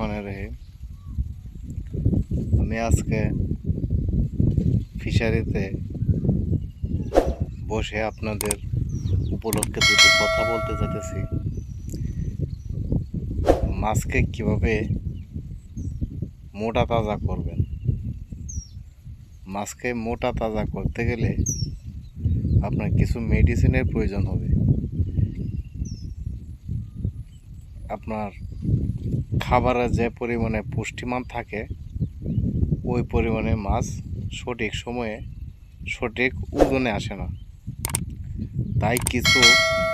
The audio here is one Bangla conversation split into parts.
রহমান রহিম আমি আজকে ফিশারিতে বসে আপনাদের উপলক্ষে দুটি কথা বলতে চাইতেছি। মাছকে কীভাবে মোটা তাজা করবেন? মাছকে মোটা তাজা করতে গেলে আপনার কিছু মেডিসিনের প্রয়োজন হবে। আপনার খাবারে যে পরিমাণে পুষ্টিমান থাকে, ওই পরিমাণে মাছ সঠিক সময়ে সঠিক ওজনে আসে না। তাই কিছু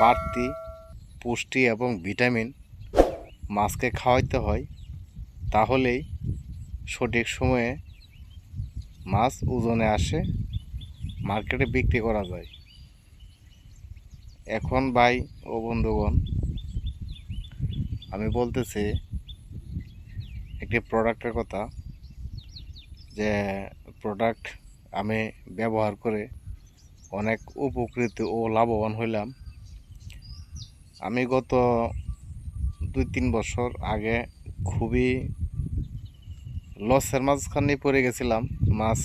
বাড়তি পুষ্টি এবং ভিটামিন মাছকে খাওয়াইতে হয়, তাহলেই সঠিক সময়ে মাছ ওজনে আসে, মার্কেটে বিক্রি করা যায়। এখন ভাই ও বন্ধুগণ, আমি বলতেছি একটি প্রোডাক্টের কথা যে প্রোডাক্ট আমি ব্যবহার করে অনেক উপকৃত ও লাভবান হইলাম। আমি গত দুই তিন বছর আগে খুবই লসের মাঝখানে পড়ে গেছিলাম। মাছ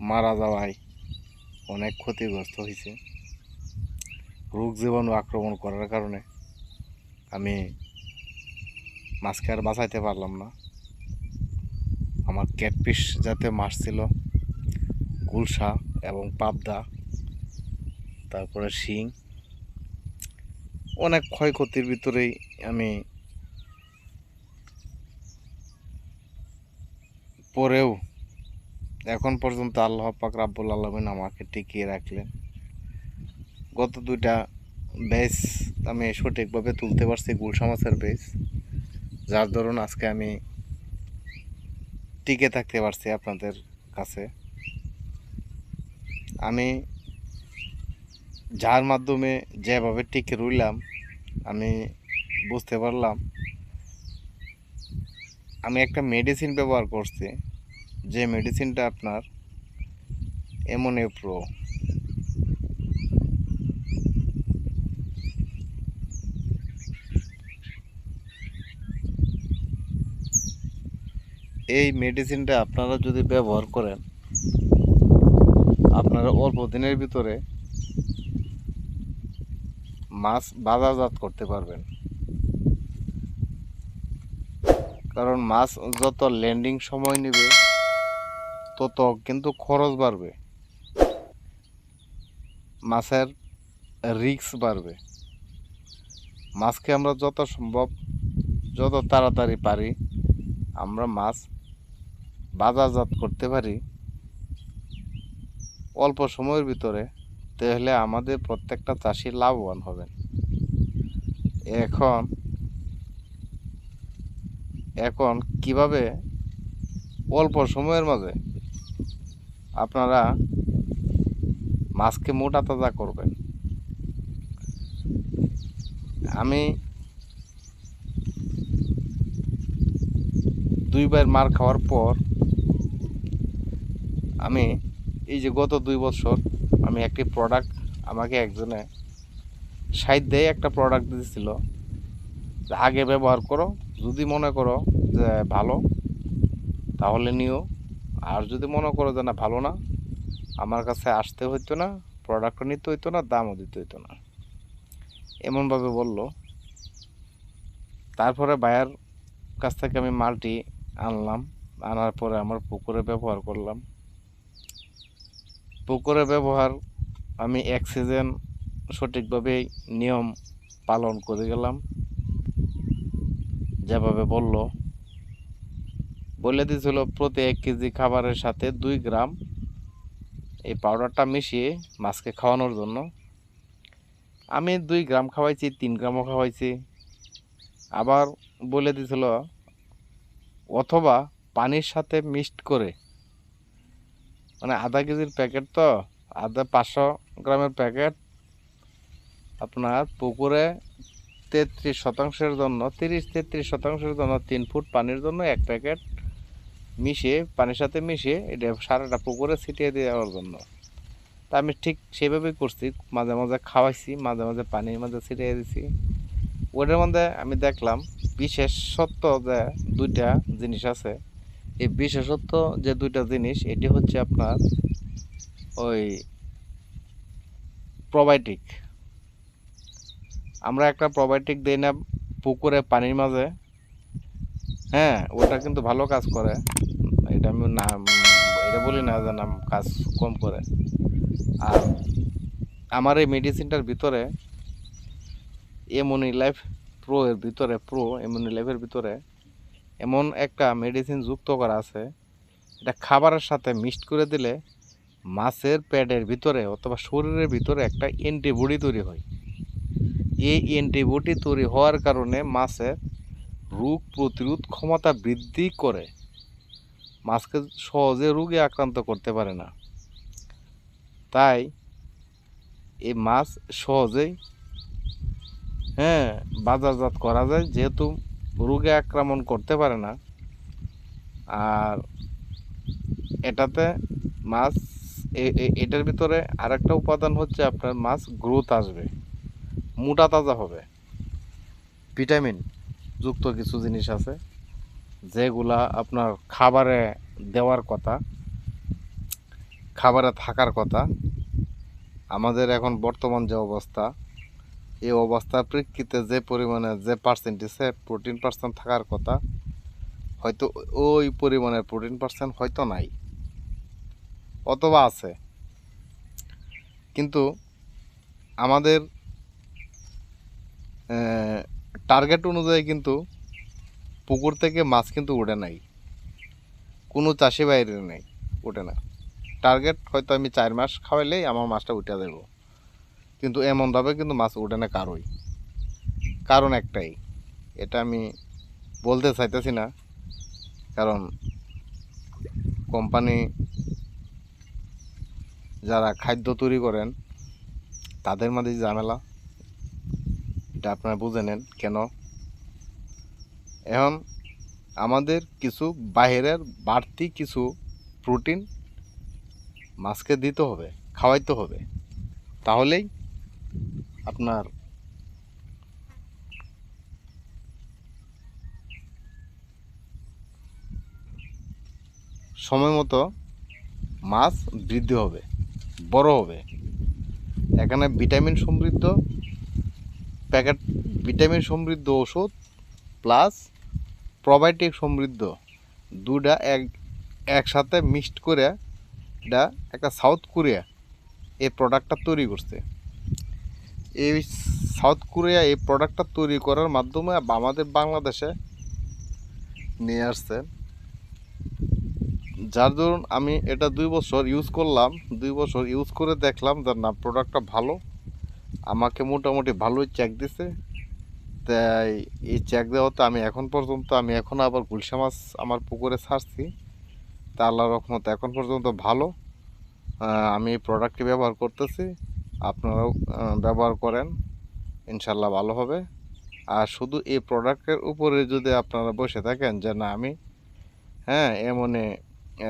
মারা যাওয়ায় অনেক ক্ষতিগ্রস্ত হয়েছে রোগ জীবাণু আক্রমণ করার কারণে আমি মাছকে আর বাঁচাইতে পারলাম না। আমার ক্যাটপিস যাতে মাছ ছিল গুলশা এবং পাবদা, তারপরে শিং। অনেক ক্ষয়ক্ষতির ভিতরেই আমি পরেও এখন পর্যন্ত আল্লাহ পাক রাব্বুল আলমিন আমাকে টিকিয়ে রাখলেন। গত দুইটা বেস আমি সঠিকভাবে তুলতে পারছি গুলশা মাছের বেস যার দরুন আজকে আমি টিকে থাকতে পারছি আপনাদের কাছে। আমি যার মাধ্যমে যেভাবে টিকে রইলাম, আমি বুঝতে পারলাম। আমি একটা মেডিসিন ব্যবহার করছি, যে মেডিসিনটা আপনার এমনএ প্রো এই মেডিসিনটা আপনারা যদি ব্যবহার করেন, আপনারা অল্প দিনের ভিতরে মাছ বাজারজাত করতে পারবেন। কারণ মাছ যত ল্যান্ডিং সময় নেবে, তত কিন্তু খরচ বাড়বে। মাছের রিক্স বাড়বে। মাছকে আমরা যত সম্ভব, যত তাড়াতাড়ি পারি, আমরা মাছ বাজারজাত করতে পারি, অল্প সময়ের ভিতরে তাহলে আমাদের প্রত্যেকটা চাষি লাভবান হবেন। এখন এখন কীভাবে অল্প সময়ের মাঝে আপনারা মাছকে মোটা তাজা করবেন? আমি দুইবার মার খাওয়ার পর আমি এই যে গত দুই বছর আমি একটি প্রোডাক্ট আমাকে একজনে সাইড দিয়ে একটা প্রোডাক্ট দিয়েছিল। আগে ব্যবহার করো, যদি মনে করো যে ভালো, তাহলে নিও। আর যদি মনে করো যে না, ভালো না, আমার কাছে আসতে হইতো না প্রোডাক্টও নিতে হইতো না, দামও দিতে হইতো না। এমনভাবে বলল। তারপরে বায়ার কাছ থেকে আমি মালটি আনলাম, আনার পরে আমার পুকুরে ব্যবহার করলাম। পুকুরে ব্যবহার, আমি এক সিজন সঠিকভাবে নিয়ম পালন করে গেলাম। যেভাবে বলল, বলে দিয়েছিল প্রতি এক কেজি খাবারের সাথে দুই গ্রাম এই পাউডারটা মিশিয়ে মাছকে খাওয়ানোর জন্য। আমি দুই গ্রাম খাওয়াইছি, তিন গ্রামও খাওয়াইছি। আবার বলে দিয়েছিল, অথবা পানির সাথে মিক্সড করে মানে আধা কেজির প্যাকেট তো, আধা পাঁচশো গ্রামের প্যাকেট আপনার পুকুরে তেত্রিশ শতাংশের জন্য, তিরিশ তেত্রিশ শতাংশের জন্য তিন ফুট পানির জন্য এক প্যাকেট মিশিয়ে, পানির সাথে মিশিয়ে এটা সারাটা পুকুরে ছিটিয়ে দেওয়ার জন্য। তা আমি ঠিক সেভাবেই করছি, মাঝে মাঝে খাওয়াইছি, মাঝে মাঝে পানির মাঝে ছিটিয়ে দিছি। ওটার মধ্যে আমি দেখলাম, বিশেষত্ব যে দুইটা জিনিস আছে এই বিশেষত্ব যে দুইটা জিনিস, এটি হচ্ছে আপনার ওই প্রোবায়োটিক আমরা একটা প্রোবায়োটিক দিই না পুকুরে, পানির মাঝে। হ্যাঁ ওটা কিন্তু ভালো কাজ করে। এটা আমি না এটা বলি না যে নাম কাজ কম করে। আর আমার এই মেডিসিনটার ভিতরে এমনি লাইফ প্রো এর ভিতরে প্রো এমনি লাইফের ভিতরে এমন একটা মেডিসিন যুক্ত করা আছে, এটা খাবারের সাথে মিক্সড করে দিলে মাছের প্যাডের ভিতরে অথবা শরীরের ভিতরে একটা অ্যান্টিবডি তৈরি হয়। এই অ্যান্টিবডি তৈরি হওয়ার কারণে মাছের রোগ প্রতিরোধ ক্ষমতা বৃদ্ধি করে। মাছকে সহজে রোগে আক্রান্ত করতে পারে না। তাই এই মাছ সহজেই হ্যাঁ বাজারজাত করা যায়, যেহেতু রোগে আক্রমণ করতে পারে না। আর এটাতে মাছ এটার ভিতরে আরেকটা উপাদান হচ্ছে আপনার মাছ গ্রোথ আসবে, মোটা তাজা হবে। ভিটামিন যুক্ত কিছু জিনিস আছে, যেগুলা আপনার খাবারে দেওয়ার কথা, খাবারে থাকার কথা। আমাদের এখন বর্তমান যে অবস্থা এই অবস্থার প্রেক্ষিতে যে পরিমাণে যে পার্সেন্টেজে প্রোটিন পার্সেন্ট থাকার কথা, হয়তো ওই পরিমাণের প্রোটিন পার্সেন্ট হয়তো নাই, অথবা আছে। কিন্তু আমাদের টার্গেট অনুযায়ী কিন্তু পুকুর থেকে মাছ কিন্তু উঠে নাই। কোনো চাষি বাইরে নেই ওঠে না। টার্গেট হয়তো আমি চার মাস খাওয়াইলেই আমার মাছটা উঠে দেবো কিন্তু এমনভাবে কিন্তু মাছ উঠে না কারোই। কারণ একটাই, এটা আমি বলতে চাইতেছি না, কারণ কোম্পানি যারা খাদ্য তৈরি করেন, তাদের মাঝে ঝামেলা, এটা আপনারা বুঝে নেন কেন? এখন আমাদের কিছু বাইরের বাড়তি কিছু প্রোটিন মাছকে দিতে হবে, খাওয়াইতে হবে। তাহলেই আপনার সময় মতো মাছ বৃদ্ধি হবে, বড় হবে। এখানে ভিটামিন সমৃদ্ধ, প্যাকেট, ভিটামিন সমৃদ্ধ ওষুধ প্লাস প্রোবায়োটিক সমৃদ্ধ দুটা এক, একসাথে মিক্সড করে এটা একটা সাউথ কোরিয়া এই প্রোডাক্টটা তৈরি করছে। এই সাউথ কোরিয়া এই প্রোডাক্টটা তৈরি করার মাধ্যমে আমাদের বাংলাদেশে নিয়ে আসছে। যার ধরুন আমি এটা দুই বছর ইউজ করলাম, দুই বছর ইউজ করে দেখলাম যে না প্রোডাক্টটা ভালো, আমাকে মোটামুটি ভালোই চেক দিছে। তাই এই চেক দেওয়াতে আমি এখন পর্যন্ত, আমি এখন আবার গুলশা মাছ আমার পুকুরে ছাড়ছি। তা আল্লাহ রহমত এখন পর্যন্ত ভালো আমি এই প্রোডাক্টটি ব্যবহার করতেছি। আপনারাও ব্যবহার করেন। ইনশাল্লাহ ভালো হবে। আর শুধু এই প্রোডাক্টের উপরে যদি আপনারা বসে থাকেন যে না আমি হ্যাঁ এমনে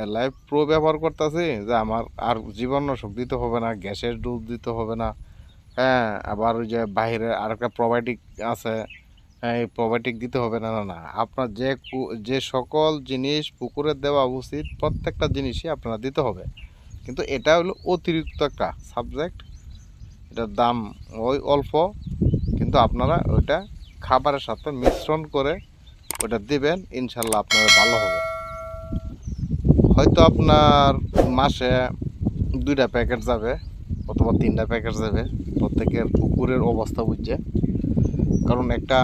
লাইফ প্রো ব্যবহার করতেছি যে আমার আর জীবাণুনাশক দিতে হবে না গ্যাসের ডোজ দিতে হবে না। হ্যাঁ আবার ওই যে বাইরে আরেকটা প্রোবায়োটিক আছে হ্যাঁ, এই প্রোবায়োটিক দিতে হবে না না না। আপনার যে যে সকল জিনিস পুকুরে দেওয়া উচিত প্রত্যেকটা জিনিসই আপনারা দিতে হবে। কিন্তু এটা হলো অতিরিক্ত একটা সাবজেক্ট এটার দাম ওই অল্প, কিন্তু আপনারা ওইটা খাবারের সাথে মিশ্রণ করে ওটা দিবেন, ইনশাল্লাহ আপনার ভালো হবে। হয়তো আপনার মাসে দুইটা প্যাকেট যাবে অথবা তিনটা প্যাকেট যাবে, প্রত্যেকের পুকুরের অবস্থা বুঝছে। কারণ একটা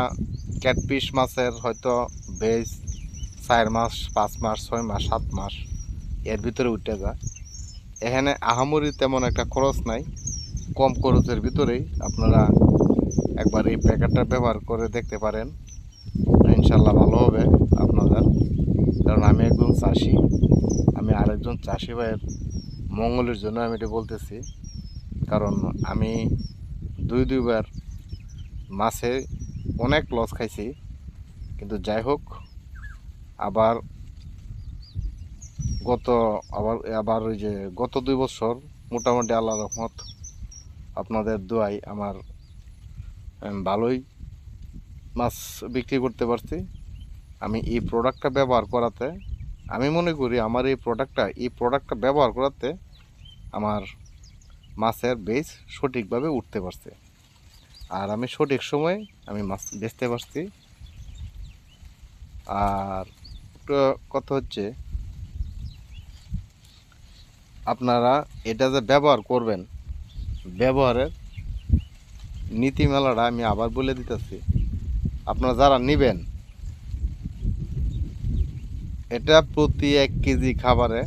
ক্যাটফিশ মাছের হয়তো বেজ চার মাস, পাঁচ মাস, ছয় মাস, সাত মাস, এর ভিতরে উঠে যায়। এখানে আহামরি তেমন একটা খরচ নাই। কম খরচের ভিতরেই আপনারা একবার এই প্যাকেটটা ব্যবহার করে দেখতে পারেন। ইনশাল্লাহ ভালো হবে আপনাদের। কারণ আমি একজন চাষি, আমি আরেকজন চাষি ভাইয়ের মঙ্গলের জন্য আমি এটা বলতেছি। কারণ আমি দুই, দুইবার মাছে অনেক লস খাইছি, কিন্তু যাই হোক, আবার গত, আবার আবার ওই যে গত দুই বছর মোটামুটি আল্লাহ রহমত আপনাদের দোয়াই আমার ভালোই মাছ বিক্রি করতে পারছি। আমি এই প্রোডাক্টটা ব্যবহার করাতে, আমি মনে করি আমার এই প্রোডাক্টটা এই প্রোডাক্টটা ব্যবহার করাতে আমার মাছের বেচ সঠিকভাবে উঠতে পারছে। আর আমি সঠিক সময়ে আমি মাছ বেচতে পারছি। আর কথা হচ্ছে, আপনারা এটা যে ব্যবহার করবেন ব্যবহারের নীতিমালাটা আমি আবার বলে দিতেছি। আপনারা যারা নেবেন, এটা প্রতি এক কেজি খাবারে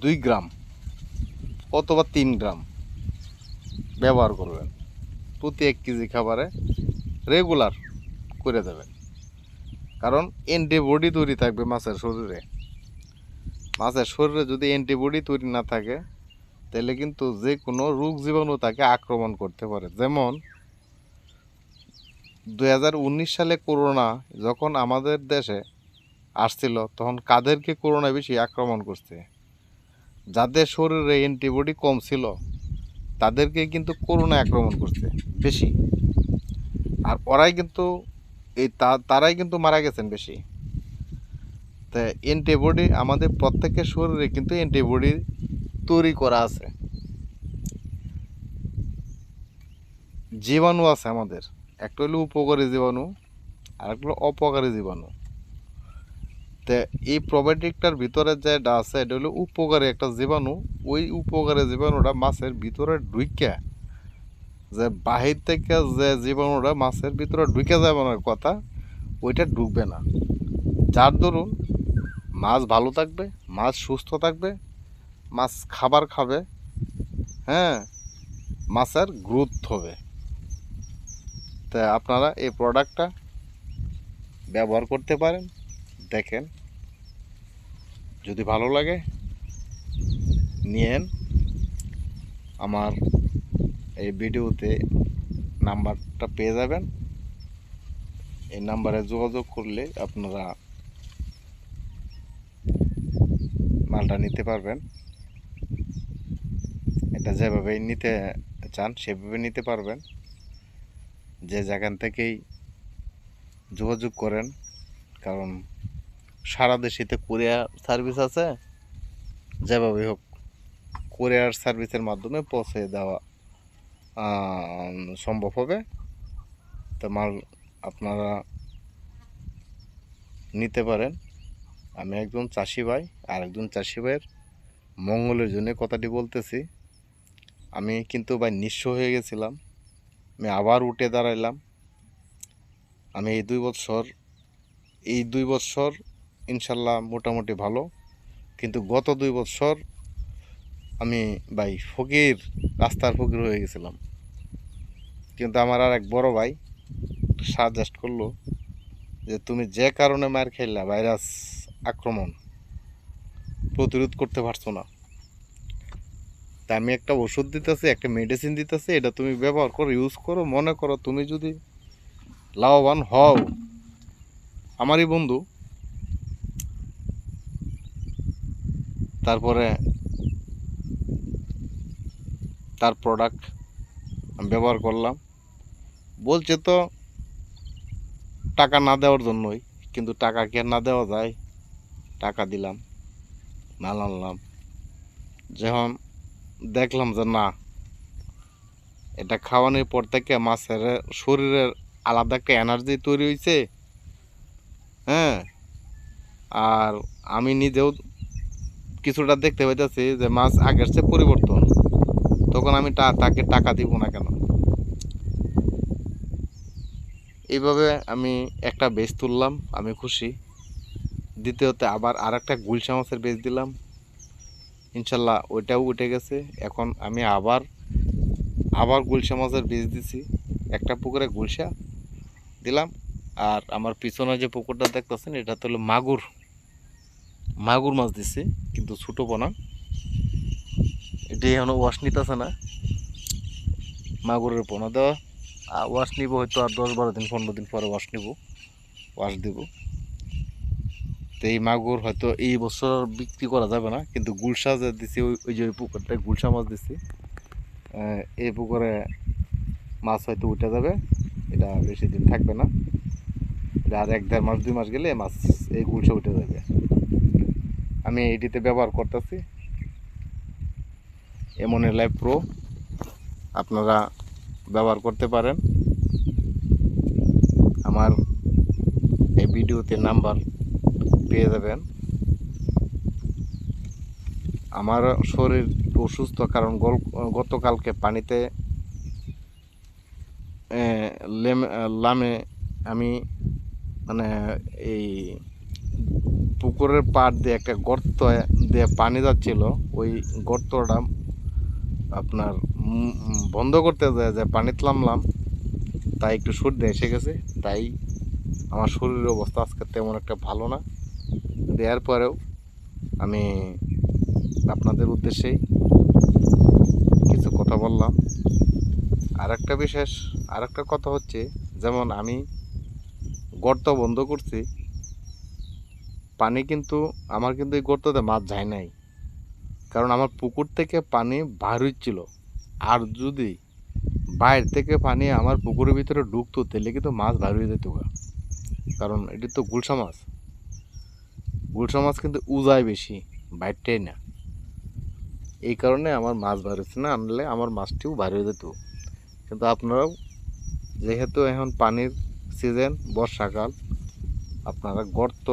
দুই গ্রাম অথবা তিন গ্রাম ব্যবহার করবেন। প্রতি এক কেজি খাবারে রেগুলার করে দেবেন। কারণ অ্যান্টিবডি তৈরি থাকবে মাছের শরীরে। মাছের শরীরে যদি অ্যান্টিবডি তৈরি না থাকে তাহলে কিন্তু যে কোনো রোগ জীবাণু তাকে আক্রমণ করতে পারে। যেমন দু হাজার উনিশ সালে করোনা যখন আমাদের দেশে আসছিল, তখন কাদেরকে করোনা বেশি আক্রমণ করছে? যাদের শরীরে অ্যান্টিবডি কম ছিল, তাদেরকে কিন্তু করোনা আক্রমণ করছে বেশি। আর ওরাই কিন্তু, এই তারাই কিন্তু মারা গেছেন বেশি। তা অ্যান্টিবডি আমাদের প্রত্যেকের শরীরে কিন্তু অ্যান্টিবডি তৈরি করা আছে। জীবাণু আছে আমাদের। একটা হলো উপকারী জীবাণু আর একটা হলো অপকারী জীবাণু। তো এই প্রোবায়োটিকটার ভিতরে যেটা আছে, এটা হলো উপকারী একটা জীবাণু। ওই উপকারী জীবাণুটা মাছের ভিতরে ঢুইকা যে বাহির থেকে যে জীবাণুটা মাছের ভিতরে ঢুকে যাবে কথা, ওইটা ঢুকবে না। যার দরুন মাছ ভালো থাকবে, মাছ সুস্থ থাকবে মাছ খাবার খাবে হ্যাঁ মাছের গ্রোথ হবে। তা আপনারা এই প্রোডাক্টটা ব্যবহার করতে পারেন, দেখেন। যদি ভালো লাগে, নিয়েন। আমার এই ভিডিওতে নাম্বারটা পেয়ে যাবেন। এই নাম্বারে যোগাযোগ করলে আপনারা মালটা নিতে পারবেন। এটা যেভাবেই নিতে চান, সেভাবে নিতে পারবেন। যে যেখান থেকেই যোগাযোগ করেন, কারণ সারা দেশেতে কোরিয়ার সার্ভিস আছে, যেভাবেই হোক কোরিয়ার সার্ভিসের মাধ্যমে পৌঁছে দেওয়া সম্ভব হবে। তো মাল আপনারা নিতে পারেন। আমি একজন চাষি ভাই আর একজন চাষি ভাইয়ের মঙ্গলের জন্য কথাটি বলতেছি। আমি কিন্তু ভাই নিঃস্ব হয়ে গেছিলাম। আমি আবার উঠে দাঁড়াইলাম। আমি এই দুই বছর, এই দুই বছর ইনশাল্লাহ মোটামুটি ভালো। কিন্তু গত দুই বছর আমি ভাই ফকির, রাস্তার ফকির হয়ে গেছিলাম। কিন্তু আমার আর এক বড় ভাই সাজেস্ট করল যে তুমি যে কারণে মার খেললা ভাইরাস আক্রমণ প্রতিরোধ করতে পারছ না। তা আমি একটা ওষুধ দিতেছি, একটা মেডিসিন দিতেছি, এটা তুমি ব্যবহার করো ইউজ করো, মনে করো তুমি যদি লাভবান হও। আমারই বন্ধু, তারপরে তার প্রোডাক্ট আমি ব্যবহার করলাম। বলছে তো, টাকা না দেওয়ার জন্যই, কিন্তু টাকা কি না দেওয়া যায়? টাকা দিলাম, না আনলাম। যখন দেখলাম যে না, এটা খাওয়ানোর পর থেকে মাছের শরীরের আলাদা একটা এনার্জি তৈরি হয়েছে হ্যাঁ? আর আমি নিজেও কিছুটা দেখতে পাইতেছি যে মাছ আগের চেয়ে পরিবর্তন। তখন আমি তাকে টাকা দিব না কেন? এইভাবে আমি একটা বেচ তুললাম, আমি খুশি। দ্বিতীয়তে আবার আর একটা গুলশা মাছের বেচ দিলাম। ইনশাল্লাহ ওইটাও উঠে গেছে। এখন আমি আবার আবার গুলশা মাছের বীজ দিছি। একটা পুকুরে গুলশা দিলাম। আর আমার পিছনে যে পুকুরটা দেখতেছেন, এটা তো হলো মাগুর। মাগুর মাছ দিছি, কিন্তু ছোটো পোনা এটি এখনও ওয়াশ নিতেছে না। মাগুরের পোনা দেওয়া। ওয়াশ নিব হয়তো আর দশ বারো দিন, পনেরো দিন পরে ওয়াশ নিব। ওয়াশ দিব। তো এই মাগুর হয়তো এই বছর বিক্রি করা যাবে না, কিন্তু গুলশা যে দিছি, ওই যে ওই পুকুরটা গুলশা মাছ দিছি এই পুকুরে মাছ হয়তো উঠে যাবে, এটা বেশি দিন থাকবে না। এটা আর এক দেড় মাস, দুই মাস গেলে মাছ এই গুলশে উঠে যাবে। আমি এইটিতে ব্যবহার করতেছি। এমন লাইভ প্রো আপনারা ব্যবহার করতে পারেন। আমার এই ভিডিওতে নাম্বার পেয়ে যাবেন। আমার শরীর অসুস্থ কারণ গতকালকে পানিতে লেম- আমি মানে এই পুকুরের পাড় দিয়ে একটা গর্ত দিয়ে পানি যাচ্ছিল। ওই গর্তটা আপনার বন্ধ করতে যায় যে পানিতে নামলাম তাই একটু সর্দি এসে গেছে। তাই আমার শরীরের অবস্থা আজকে তেমন একটা ভালো না। দেওয়ার পরেও আমি আপনাদের উদ্দেশ্যেই কিছু কথা বললাম। আর একটা বিশেষ আর একটা কথা হচ্ছে, যেমন আমি গর্ত বন্ধ করছি, পানি কিন্তু, আমার কিন্তু এই গর্ততে মাছ যায় নাই। কারণ আমার পুকুর থেকে পানি বার হচ্ছিল আর যদি বাইর থেকে পানি আমার পুকুরের ভিতরে ঢুকতো, তাহলে কিন্তু মাছ বার হয়ে যেত কারণ এটি তো গুলশা মাছ। গুলশা মাছ কিন্তু উজায় বেশি, বাইরটাই না। এই কারণে আমার মাছ বার হচ্ছে না, আনলে আমার মাছটিও বার হয়ে যেত। কিন্তু আপনারাও, যেহেতু এখন পানির সিজন বর্ষাকাল, আপনারা গর্ত,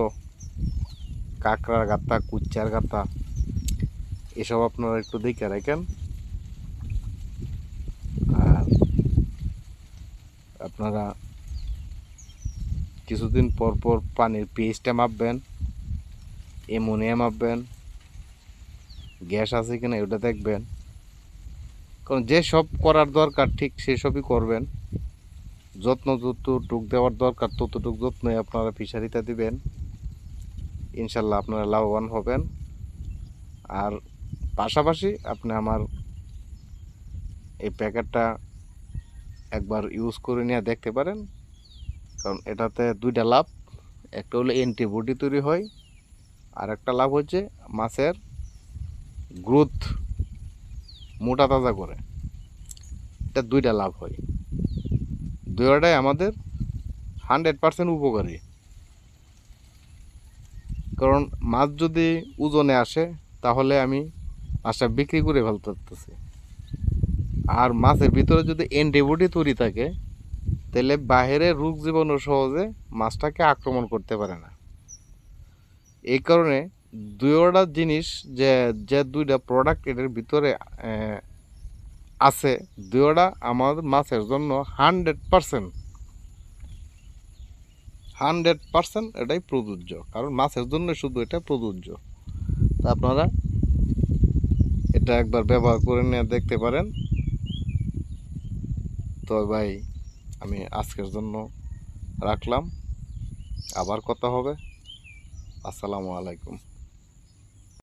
কাঁকড়ার গাতা কুচ্চার গাতা এসব আপনারা একটু দেখে রাখেন। আর আপনারা কিছুদিন পর পর পানির পিএইচটা মাপবেন। অ্যামোনিয়া মাপবেন গ্যাস আছে কিনা ওটা দেখবেন। কারণ যে সব করার দরকার, ঠিক সেসবই করবেন। যত্ন যতটুক দেওয়ার দরকার, ততটুক যত্নই আপনারা ফিশারিতে দিবেন। ইনশাল্লাহ আপনারা লাভবান হবেন। আর পাশাপাশি আপনি আমার এই প্যাকেটটা একবার ইউজ করে নিয়ে দেখতে পারেন। কারণ এটাতে দুইটা লাভ, একটা হলো অ্যান্টিবডি তৈরি হয় আর একটা লাভ হচ্ছে মাছের গ্রোথ মোটা তাজা করে। এটা দুইটা লাভ হয়। দুইটাই আমাদের হান্ড্রেড পার্সেন্ট উপকারী। কারণ মাছ যদি ওজনে আসে, তাহলে আমি মাছটা বিক্রি করে ফেলতে পারতেছি আর মাছের ভিতরে যদি অ্যান্টিবডি তৈরি থাকে, তাহলে বাইরে রোগ জীবাণু সহজে মাছটাকে আক্রমণ করতে পারে না। এই কারণে দুইটা জিনিস যে যে দুইটা প্রোডাক্ট এটার ভিতরে আছে দুইটা আমার মাছের জন্য হান্ড্রেড পারসেন্ট হান্ড্রেড পারসেন্ট এটাই প্রযোজ্য, কারণ মাছের জন্য শুধু এটা প্রযোজ্য। তা আপনারা এটা একবার ব্যবহার করে নিয়ে দেখতে পারেন। তো ভাই, আমি আজকের জন্য রাখলাম। আবার কথা হবে। আসসালামু আলাইকুম।